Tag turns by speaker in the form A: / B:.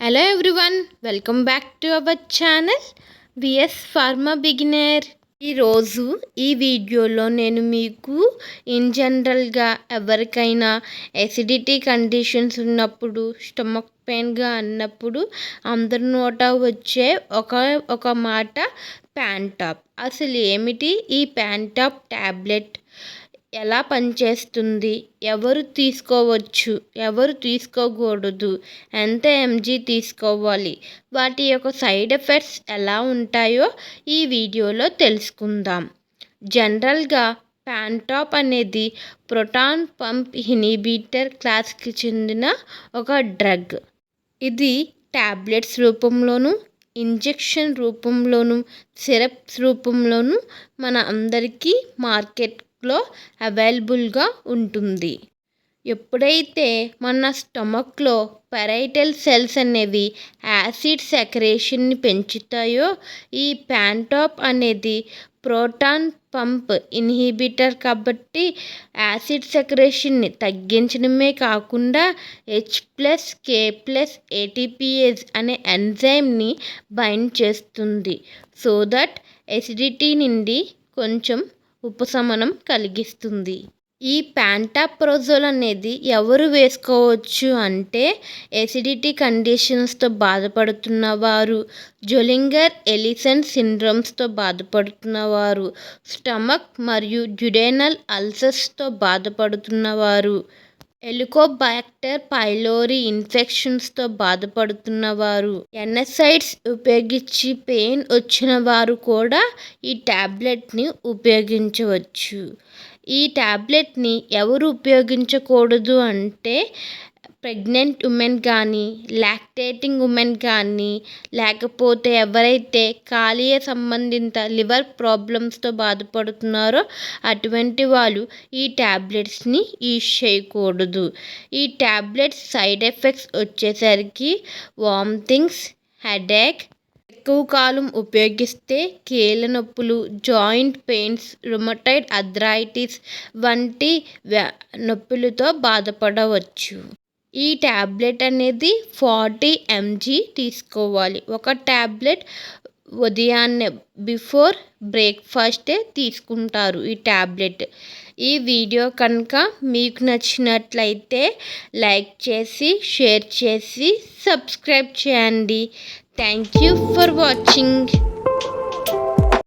A: Hello everyone welcome back to our channel VS pharma beginner ఈరోజు ఈ వీడియోలో నేను మీకు ఇన్ జనరల్గా ఎవరికైనా ఎసిడిటీ కండిషన్స్ ఉన్నప్పుడు స్టమక్ పెయిన్గా అన్నప్పుడు అందరి నోట వచ్చే ఒక ఒక మాట ప్యాంటాప్ అసలు ఏమిటి ఈ ప్యాంటాప్ ట్యాబ్లెట్ ఎలా పనిచేస్తుంది? ఎవరు తీసుకోవచ్చు? ఎవరు తీసుకోకూడదు? ఎంత ఎంజీ తీసుకోవాలి? వాటి యొక్క సైడ్ ఎఫెక్ట్స్ ఎలా ఉంటాయో ఈ వీడియోలో తెలుసుకుందాం. జనరల్గా ప్యాంటాప్ అనేది ప్రోటాన్ పంప్ ఇన్హిబిటర్ క్లాస్కి చెందిన ఒక డ్రగ్. ఇది ట్యాబ్లెట్స్ రూపంలోను ఇంజెక్షన్ రూపంలోను సిరప్స్ రూపంలోను మన అందరికీ మార్కెట్ స్టమక్లో అవైలబుల్గా ఉంటుంది. ఎప్పుడైతే మన స్టమక్లో పెరైటల్ సెల్స్ అనేవి యాసిడ్ సెక్రేషన్ని పెంచుతాయో ఈ ప్యాంటాప్ అనేది ప్రోటాన్ పంప్ ఇన్హిబిటర్ కాబట్టి యాసిడ్ సెక్రేషన్ని తగ్గించడమే కాకుండా H plus K plus ATPase అనే ఎంజైమ్ని బైండ్ చేస్తుంది. సో దట్ ఎసిడిటీ నుండి కొంచెం ఉపశమనం కలిగిస్తుంది. ఈ ప్యాంటాప్రోజోల్ అనేది ఎవరు వేసుకోవచ్చు అంటే ఎసిడిటీ కండిషన్స్తో బాధపడుతున్న వారు జొలింగర్ ఎలిసన్ సిండ్రోమ్స్తో బాధపడుతున్నవారు స్టమక్ మరియు డ్యుడేనల్ అల్సర్స్తో బాధపడుతున్నవారు. ఎలికోబాక్టర్ పైలోరీ ఇన్ఫెక్షన్స్తో బాధపడుతున్నవారు. ఎనసైడ్స్ ఉపయోగించి పెయిన్ వచ్చిన వారు కూడా ఈ ట్యాబ్లెట్ని ఉపయోగించవచ్చు. ఈ ట్యాబ్లెట్ని ఎవరు ఉపయోగించకూడదు అంటే ప్రెగ్నెంట్ ఉమెన్ కానీ లాక్టేటింగ్ ఉమెన్ కానీ లేకపోతే ఎవరైతే కాలేయ సంబంధిత లివర్ ప్రాబ్లమ్స్తో బాధపడుతున్నారో అటువంటి వాళ్ళు ఈ ట్యాబ్లెట్స్ని యూజ్ చేయకూడదు. ఈ ట్యాబ్లెట్స్ సైడ్ ఎఫెక్ట్స్ వచ్చేసరికి వామిటింగ్స్ హెడేక్ ఎక్కువ కాలం ఉపయోగిస్తే కీళ్ళ నొప్పులు జాయింట్ పెయిన్స్ రుమటైడ్ అథ్రైటిస్ వంటి వ్యా నొప్పులతో బాధపడవచ్చు. ఈ ట్యాబ్లెట్ అనేది ఫార్టీ ఎంజీ తీసుకోవాలి. ఒక ట్యాబ్లెట్ ఉదయాన్నే బిఫోర్ బ్రేక్ఫాస్టే తీసుకుంటారు ఈ ట్యాబ్లెట్ ఈ వీడియో కనుక మీకు నచ్చినట్లయితే లైక్ చేసి షేర్ చేసి సబ్స్క్రైబ్ చేయండి. Thank you for watching.